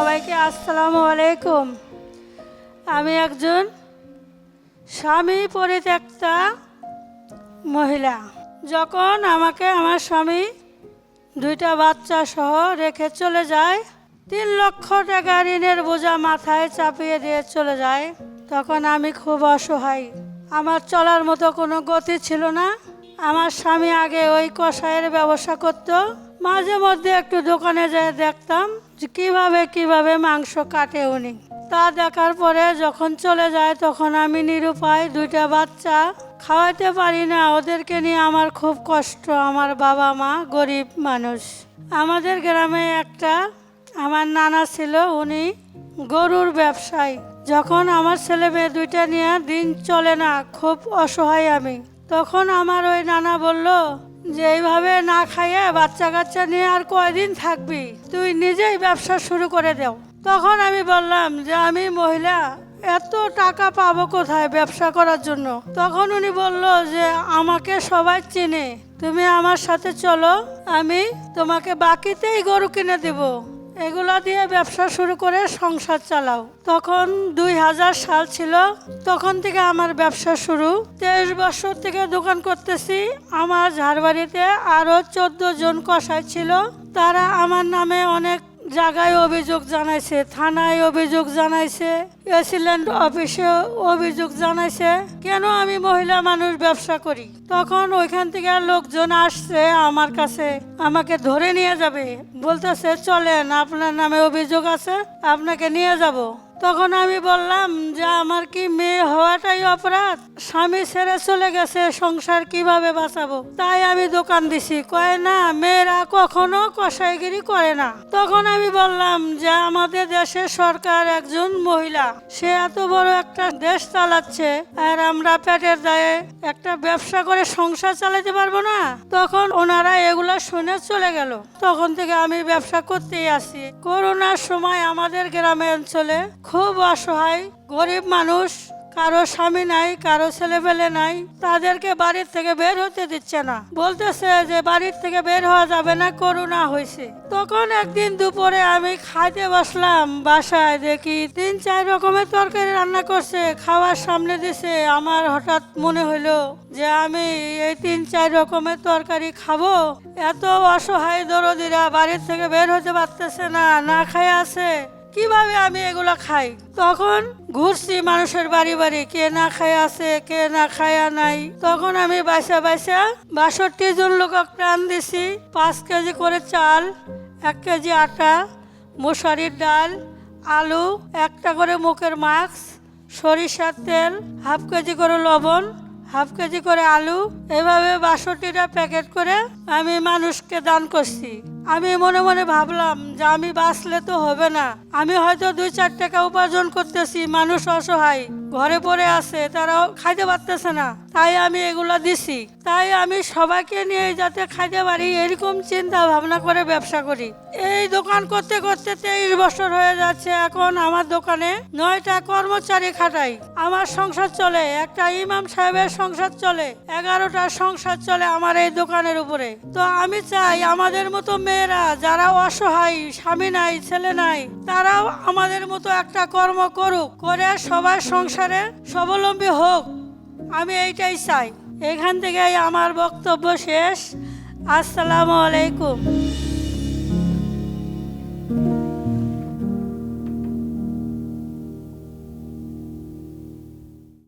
সবাইকে আসসালামু আলাইকুম। আমি একজন স্বামী পরিত্যক্তা মহিলা। যখন আমাকে আমার স্বামী দুইটা বাচ্চা সহ রেখে চলে যায়, তিন লক্ষ টাকা ঋণের বোঝা মাথায় চাপিয়ে দিয়ে চলে যায়, তখন আমি খুব অসহায়। আমার চলার মতো কোনো গতি ছিল না। আমার স্বামী আগে ওই কষায়ের ব্যবসা করতো মাঝে মধ্যে একটু দোকানে যেয়ে দেখতাম যে কীভাবে কীভাবে মাংস কাটে উনি। তা দেখার পরে যখন চলে যায় তখন আমি নিরুপায় দুইটা বাচ্চা খাওয়াতে পারি না। ওদেরকে নিয়ে আমার খুব কষ্ট। আমার বাবা মা গরিব মানুষ। আমাদের গ্রামে একটা, আমার নানা ছিল, উনি গরুর ব্যবসায়ী। যখন আমার ছেলে মেয়ে দুইটা নিয়ে দিন চলে না, খুব অসহায় আমি। তখন আমার ওই নানা বলল যে এইভাবে না খাইয়ে বাচ্চা কাচ্চা নিয়ে আর কয়দিন থাকবি? তুই নিজেই ব্যবসা শুরু করে দেও। তখন আমি বললাম যে আমি মহিলা, এত টাকা পাবো কোথায় ব্যবসা করার জন্য? তখন উনি বলল যে আমাকে সবাই চেনে। তুমি আমার সাথে চলো, আমি তোমাকে বাকিতেই গরু কিনে দেবো। এগুলা দিয়ে ব্যবসা শুরু করে সংসার চালাও। তখন দুই হাজার সাল ছিল, তখন থেকে আমার ব্যবসা শুরু। তেইশ বছর থেকে দোকান করতেছি। আমার ঝাড়বাড়িতে আরও চোদ্দ জন কষাই ছিল। তারা আমার নামে অনেক জায়গায় অভিযোগ জানাইছে, থানায় অভিযোগ জানাইছে প্রেসিডেন্ট অফিসে অভিযোগ জানাইছে, কেন আমি মহিলা মানুষ ব্যবসা করি? তখন ওইখান থেকে লোকজন আসছে আমার কাছে, আমাকে ধরে নিয়ে যাবে। বলতেছে, চলেন, আপনার নামে অভিযোগ আছে, আপনাকে নিয়ে যাব। তখন আমি বললাম যে, আমার কি মেয়ে হওয়াটাই অপরাধ? স্বামী ছেড়ে চলে গেছে, সংসার কীভাবে বাঁচাবো? তাই আমি দোকান দিছি। কয়, না, মেয়েরা কখনো কষাইগিরি করে না। তখন আমি বললাম যে, আমাদের দেশের সরকার একজন মহিলা। সে এত বড় একটা দেশ চালাচ্ছে, আর আমরা পেটের দায়ে একটা ব্যবসা করে সংসার চালাতে পারব না। তখন ওনারা এগুলো শুনে চলে গেল। তখন থেকে আমি ব্যবসা করতেই আসি করোনার সময় আমাদের গ্রামে অঞ্চলে খুব অসহায়, গরিব মানুষ, কারও স্বামী নাই, কারও ছেলে পেলে নাই, তাদেরকে বাড়ির থেকে বের হতে দিচ্ছে না। বলতেছে যে বাড়ির থেকে বের হওয়া যাবে না করোনা হয়েছে তখন একদিন দুপুরে আমি খাইতে বসলাম, বাসায় দেখি তিন চার রকমের তরকারি রান্না করছে, খাওয়ার সামনে দিছে। আমার হঠাৎ মনে হলো যে আমি এই তিন চার রকমের তরকারি খাব। এত অসহায় দরদিরা বাড়ির থেকে বের হতে পারতেছে না না খায় আছে। কীভাবে আমি এগুলো খাই? তখন ঘুরছি মানুষের বাড়ি বাড়ি, কে না খায় আছে, কে না খায়া নাই। তখন আমি বাইসা বাইসা বাষট্টি জন লোক প্রাণ দিছি, পাঁচ কেজি করে চাল, এক কেজি আটা মশারির ডাল, আলু, একটা করে মুখের মাস্ক সরিষার তেল, হাফ কেজি করে লবণ, হাফ কেজি করে আলু। এভাবে বাষট্টিটা প্যাকেট করে আমি মানুষকে দান করছি। আমি মনে মনে ভাবলাম যে আমি বাঁচলে তো হবে না। আমি হয়তো দুই চার টাকা উপার্জন করতেছি, মানুষ অসহায়, ঘরে পড়ে আছে, তারাও খাইতে পারতেছে না। তাই আমি এগুলো দিছি। তাই আমি সবাইকে নিয়ে যাতে খাইতে পারি, এরকম চিন্তা ভাবনা করে ব্যবসা করি। এই দোকান করতে করতে তেইশ বছর হয়ে যাচ্ছে, এখন আমার দোকানে নয়টা কর্মচারী খাটাই। আমার সংসার চলে, একটা ইমাম সাহেবের সংসার চলে, এগারোটা সংসার চলে আমার এই দোকানের উপরে। তো আমি চাই আমাদের মতো মেয়েরা, যারা অসহায়, স্বামী নাই, ছেলে নাই তারাও আমাদের মতো একটা কর্ম করুক, করে সবার সংসারে স্বাবলম্বী হোক। আমি এইটাই চাই। এখান থেকে আমার বক্তব্য শেষ। আসসালামু আলাইকুম।